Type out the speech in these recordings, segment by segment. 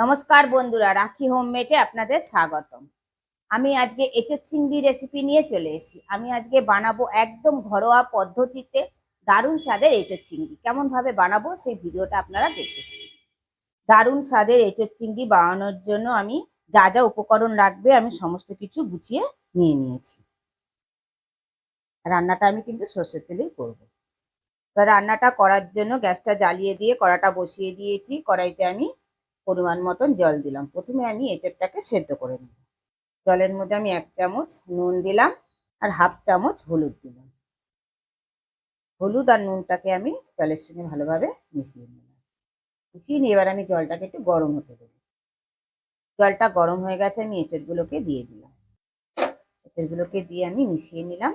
নমস্কার বন্ধুরা, রাখি হোমমেটে আপনাদের স্বাগতম। আমি আজকে এঁচের চিংড়ি রেসিপি নিয়ে চলে এসেছি। আমি আজকে বানাবো একদম ঘরোয়া পদ্ধতিতে দারুণ স্বাদের এঁচের চিংড়ি। কেমন ভাবে বানাবো সেই ভিডিওটা আপনারা দেখতে দারুণ স্বাদের এঁচের চিংড়ি বানানোর জন্য আমি যা যা উপকরণ লাগবে আমি সমস্ত কিছু গুছিয়ে নিয়ে নিয়েছি। রান্নাটা আমি কিন্তু সর্ষের তেলেই করব। রান্নাটা করার জন্য গ্যাসটা জ্বালিয়ে দিয়ে কড়াটা বসিয়ে দিয়েছি। কড়াইতে আমি পরিমাণ মতন জল দিলাম। প্রথমে আমি এঁচড়টাকে সেদ্ধ করে নেব। জলের মধ্যে আমি এক চামচ নুন দিলাম আর হাফ চামচ হলুদ দিলাম। হলুদ আর নুনটাকে আমি জলের সঙ্গে ভালোভাবে মিশিয়ে নিলাম। মিশিয়ে নিয়ে এবার আমি জলটাকে একটু গরম হতে দেবো। জলটা গরম হয়ে গেছে, আমি এঁচড়গুলোকে দিয়ে দিলাম। এঁচড়গুলোকে দিয়ে আমি মিশিয়ে নিলাম।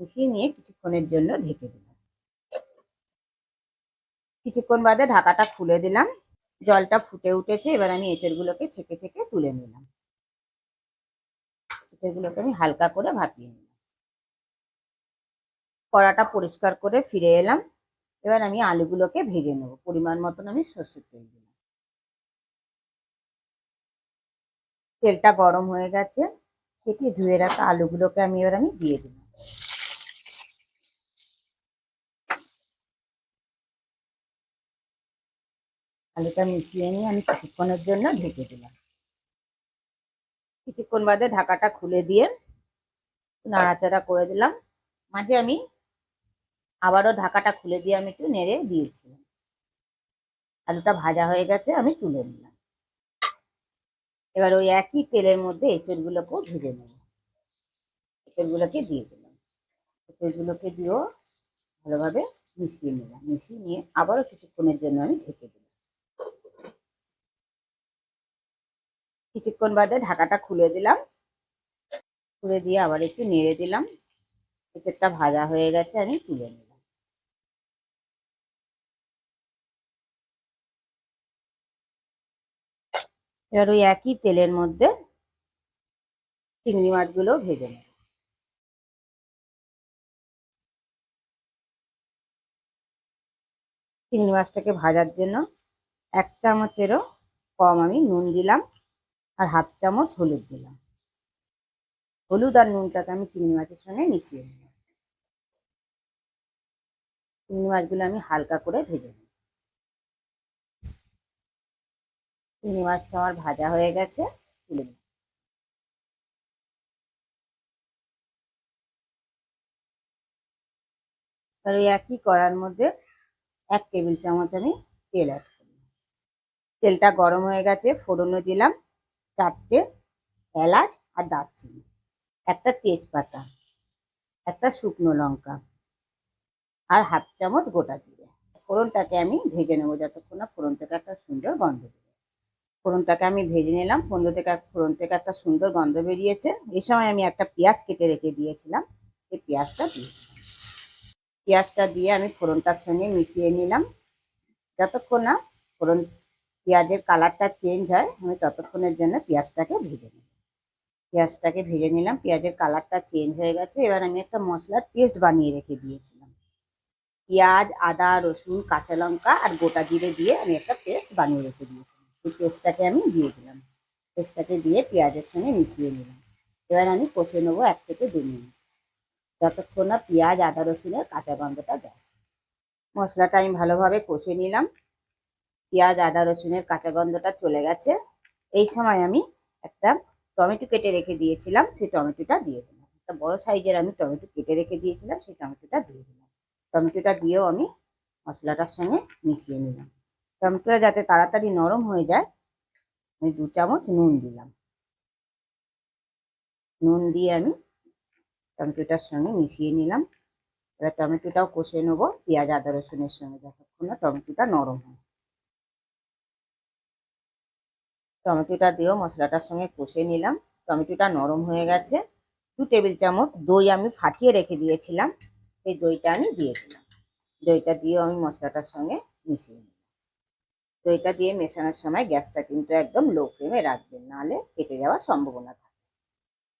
মিশিয়ে নিয়ে কিছুক্ষণের জন্য ঢেকে দিলাম। কিছুক্ষণ বাদে ঢাকাটা খুলে দিলাম। জলটা ফুটে উঠেছে, এবার আমি এঁচড়গুলোকে ছেঁকে ছেঁকে তুলে নিলাম। এঁচড়গুলোকে আমি হালকা করে ভাপিয়ে নিলাম। কড়াটা পরিষ্কার করে ফিরে এলাম। এবার আমি আলুগুলোকে ভেজে নেব। পরিমাণ মতন আমি সর্ষের তেল দিলাম। তেলটা গরম হয়ে গেছে। কেটে ধুয়ে রাখা আলুগুলোকে আমি এবার আমি দিয়ে দিলাম। আলুটা মিশিয়ে নিয়ে আমি কিছুক্ষণের জন্য ঢেকে দিলাম। কিছুক্ষণ বাদে ঢাকাটা খুলে দিয়ে নাড়াচাড়া করে দিলাম। মাঝে আমি আবারও ঢাকাটা খুলে দিয়ে আমি একটু নেড়ে দিয়েছিলাম। আলুটা ভাজা হয়ে গেছে, আমি তুলে নিলাম। এবার ওই একই তেলের মধ্যে এঁচড়গুলোকেও ভেজে নেব। এঁচড়গুলোকে দিয়ে দিলাম। এঁচড়গুলোকে দিয়েও ভালোভাবে মিশিয়ে নিলাম। মিশিয়ে নিয়ে আবারও কিছুক্ষণের জন্য আমি ঢেকে দিলাম। কিছুক্ষণ বাদে ঢাকাটা খুলে দিলাম। খুলে দিয়ে আবার একটু নেড়ে দিলাম। পেঁপেরটা ভাজা হয়ে গেছে, আমি তুলে নিলাম। এবার ওই একই তেলের মধ্যে চিংড়ি মাছগুলো ভেজে নেব। চিংড়ি মাছটাকে ভাজার জন্য এক চামচেরও কম আমি নুন দিলাম। আর হাফ চামচ হলুদ দিলাম। হলুদ আর নুনটাকে আমি চিংড়ি মাছের সঙ্গে মিশিয়ে নিলাম। চিংড়ি মাছগুলো আমি হালকা করে ভেজে নিই চিংড়ি মাছটা আমার ভাজা হয়ে গেছে, তুলে নিই আর ওই একই কড়ার মধ্যে এক টেবিল চামচ আমি তেল অ্যাড করলাম। তেলটা গরম হয়ে গেছে, ফোড়নও দিলাম। চারটে এলাচ আর দারচিনি, একটা তেজপাতা, একটা শুকনো লঙ্কা আর হাফ চামচ গোটা জিরে। ফোড়নটাকে আমি ভেজে নেব যতক্ষণ না ফোড়ন থেকে একটা সুন্দর গন্ধ বেরোয়। ফোড়নটাকে আমি ভেজে নিলাম, ফোড়ন থেকে ফোড়ন থেকে একটা সুন্দর গন্ধ বেরিয়েছে। এই সময় আমি একটা পেঁয়াজ কেটে রেখে দিয়েছিলাম, সেই পেঁয়াজটা দিয়ে পেঁয়াজটা দিয়ে আমি ফোড়নটার সঙ্গে মিশিয়ে নিলাম। যতক্ষণ না ফোড়ন পেঁয়াজের কালারটা চেঞ্জ হয়, আমি ততক্ষণের জন্য পেঁয়াজটাকে ভেজে নিই পেঁয়াজটাকে ভেজে নিলাম, পেঁয়াজের কালারটা চেঞ্জ হয়ে গেছে। এবার আমি একটা মশলার পেস্ট বানিয়ে রেখে দিয়েছিলাম। পেঁয়াজ, আদা, রসুন, কাঁচা লঙ্কা আর গোটা জিরে দিয়ে আমি একটা পেস্ট বানিয়ে রেখে দিয়েছিলাম। সেই পেস্টটাকে আমি দিয়ে দিলাম। পেস্টটাকে দিয়ে পেঁয়াজের সঙ্গে মিশিয়ে নিলাম। এবার আমি কষে নেব এক থেকে দু মিনিট। যতক্ষণ না পেঁয়াজ, আদা, রসুনের কাঁচা গন্ধটা দেয় মশলাটা আমি ভালোভাবে কষে নিলাম। পেঁয়াজ, আদা, রসুনের কাঁচা গন্ধটা চলে গেছে। এই সময় আমি একটা টমেটো কেটে রেখে দিয়েছিলাম, সেই টমেটোটা দিয়ে দিলাম। একটা বড় সাইজের আমি টমেটো কেটে রেখে দিয়েছিলাম, সেই টমেটোটা দিয়ে দিলাম। টমেটোটা দিয়েও আমি মশলাটার সঙ্গে মিশিয়ে নিলাম। টমেটোটা যাতে তাড়াতাড়ি নরম হয়ে যায়, আমি দু চামচ নুন দিলাম। নুন দিয়ে আমি টমেটোটার সঙ্গে মিশিয়ে নিলাম। এবার টমেটোটাও কষে নেব, পেঁয়াজ, আদা, রসুনের সঙ্গে। যতক্ষণ না টমেটোটা নরম হয়। টমেটোটা দিয়েও মশলাটার সঙ্গে কষে নিলাম। টমেটোটা নরম হয়ে গেছে। দু টেবিল চামচ দই আমি ফাটিয়ে রেখে দিয়েছিলাম। সেই দইটা আমি দিয়ে দিলাম। দইটা দিয়েও আমি মশলাটার সঙ্গে মিশিয়ে নিলাম। দইটা দিয়ে মেশানোর সময় গ্যাসটা কিন্তু একদম লো ফ্লেমে রাখবেন নাহলে কেটে যাওয়ার সম্ভাবনা থাকে।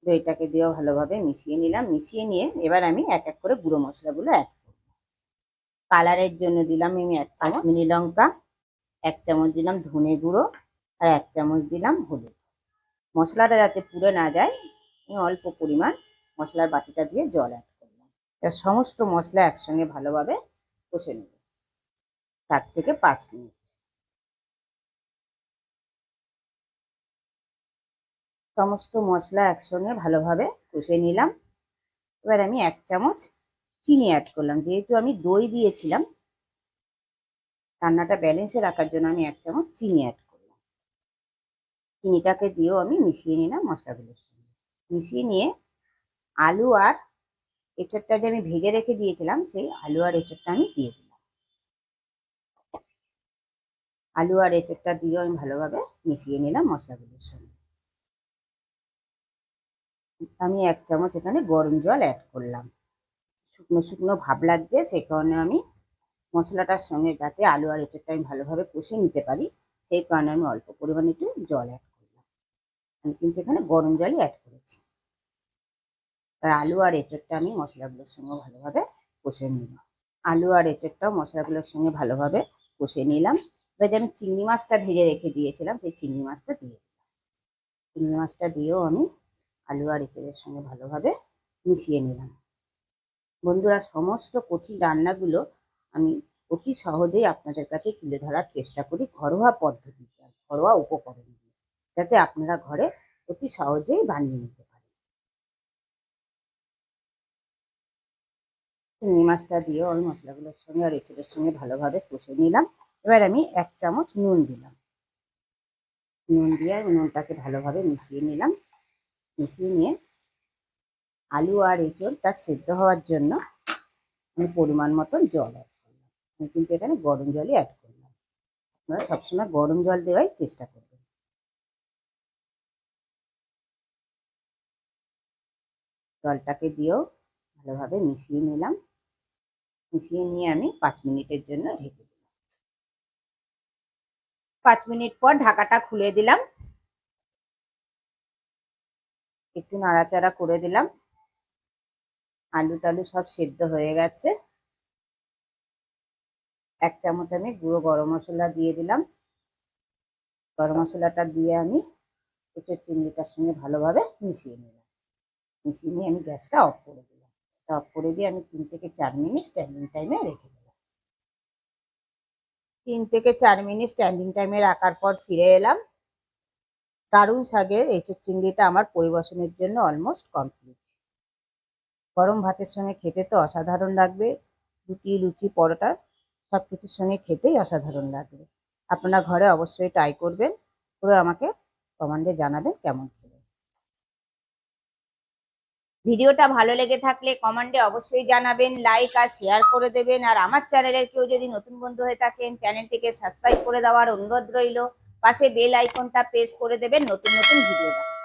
দইটাকে দিয়েও ভালোভাবে মিশিয়ে নিলাম। মিশিয়ে নিয়ে এবার আমি এক এক করে গুঁড়ো মশলাগুলো অ্যাড করব। কালারের জন্য দিলাম আমি এক চামচ মিনি লঙ্কা। এক চামচ দিলাম ধনে গুঁড়ো। আর এক চামচ দিলাম হলুদ। মশলাটা যাতে পুড়ে না যায়, আমি অল্প পরিমাণ মশলার বাটিটা দিয়ে জল অ্যাড করলাম। এবার সমস্ত মশলা একসঙ্গে ভালোভাবে কষে নেব। চার থেকে পাঁচ মিনিট। সমস্ত মশলা একসঙ্গে ভালোভাবে কষে নিলাম। এবার আমি এক চামচ চিনি অ্যাড করলাম। যেহেতু আমি দই দিয়েছিলাম, রান্নাটা ব্যালেন্সে রাখার জন্য আমি এক চামচ চিনি অ্যাড চিনিটাকে দিয়েও আমি মিশিয়ে নিলাম মশলাগুলোর সঙ্গে। মিশিয়ে নিয়ে আলু আর এঁচড়টা যে আমি ভেজে রেখে দিয়েছিলাম, সেই আলু আর এঁচড়টা আমি দিয়ে দিলাম। আলু আর এঁচড়টা দিয়েও আমি ভালোভাবে মিশিয়ে নিলাম মশলাগুলোর সঙ্গে। আমি এক চামচ এখানে গরম জল অ্যাড করলাম। শুকনো শুকনো ভাব লাগছে সেই কারণে আমি মশলাটার সঙ্গে যাতে আলু আর এঁচড়টা আমি ভালোভাবে কষে নিতে পারি, সেই কারণে আমি অল্প পরিমাণে একটু জল অ্যাড আমি কিন্তু এখানে গরম জলই অ্যাড করেছি। আর আলু আর এঁচড়টা আমি মশলাগুলোর সঙ্গে ভালোভাবে কষে নিলাম। আলু আর এঁচড়টাও মশলাগুলোর সঙ্গে ভালোভাবে কষে নিলাম। এবার যে আমি চিংড়ি মাছটা ভেজে রেখে দিয়েছিলাম, সেই চিংড়ি মাছটা দিয়ে চিংড়ি মাছটা দিয়েও আমি আলু আর এঁচড়ের সঙ্গে ভালোভাবে মিশিয়ে নিলাম। বন্ধুরা, সমস্ত কঠিন রান্নাগুলো আমি অতি সহজেই আপনাদের কাছে তুলে ধরার চেষ্টা করি ঘরোয়া পদ্ধতিতে, ঘরোয়া উপকরণ। যাতে আপনারা ঘরে অতি সহজেই বানিয়ে নিতে পারেন। চিংড়ি মাছটা দিয়ে ওই মশলাগুলোর সঙ্গে আর এঁচড়ের সঙ্গে ভালোভাবে কষে নিলাম। এবার আমি এক চামচ নুন দিলাম। নুন দিয়ে নুনটাকে ভালোভাবে মিশিয়ে নিলাম। মিশিয়ে নিয়ে আলু আর এঁচড় তার সেদ্ধ হওয়ার জন্য আমি পরিমাণ মতন জল অ্যাড করলাম। আমি কিন্তু এখানে গরম জলই অ্যাড করলাম। আপনারা সবসময় গরম জল দেওয়াই চেষ্টা করবেন। জলটাকে দিয়েও ভালোভাবে মিশিয়ে নিলাম। মিশিয়ে নিয়ে আমি পাঁচ মিনিটের জন্য ঢেকে দিলাম। পাঁচ মিনিট পর ঢাকাটা খুলে দিলাম। একটু নাড়াচাড়া করে দিলাম। আলু টালু সব সেদ্ধ হয়ে গেছে। এক চামচ আমি গুঁড়ো গরম মশলা দিয়ে দিলাম। গরম মশলাটা দিয়ে আমি এঁচোর চিংড়িটার সঙ্গে ভালোভাবে মিশিয়ে নিলাম। মিশিয়ে নিয়ে আমি গ্যাসটা অফ করে দিলাম। অফ করে দিয়ে আমি তিন থেকে চার মিনিট স্ট্যান্ডিং টাইমে রেখে দিলাম। তিন থেকে চার মিনিট স্ট্যান্ডিং টাইমে রাখার পর ফিরে এলাম। দারুণ শাকের এঁচোর চিংড়িটা আমার পরিবেশনের জন্য অলমোস্ট কমপ্লিট গরম ভাতের সঙ্গে খেতে তো অসাধারণ লাগবে। রুটি, লুচি, পরোটা সব কিছুর সঙ্গে খেতেই অসাধারণ লাগবে। আপনারা ঘরে অবশ্যই ট্রাই করবেন। করে আমাকে কমান্ডে জানাবেন কেমন ভিডিওটা ভালো লেগে থাকলে কমেন্টে অবশ্যই জানাবেন লাইক আর শেয়ার করে দেবেন। আর আমার চ্যানেলের কেউ যদি নতুন বন্ধু হয়ে থাকেন, চ্যানেলটিকে সাবস্ক্রাইব করে দেওয়ার অনুরোধ রইল। পাশে বেল আইকনটা প্রেস করে দেবেন, নতুন নতুন ভিডিও দেখা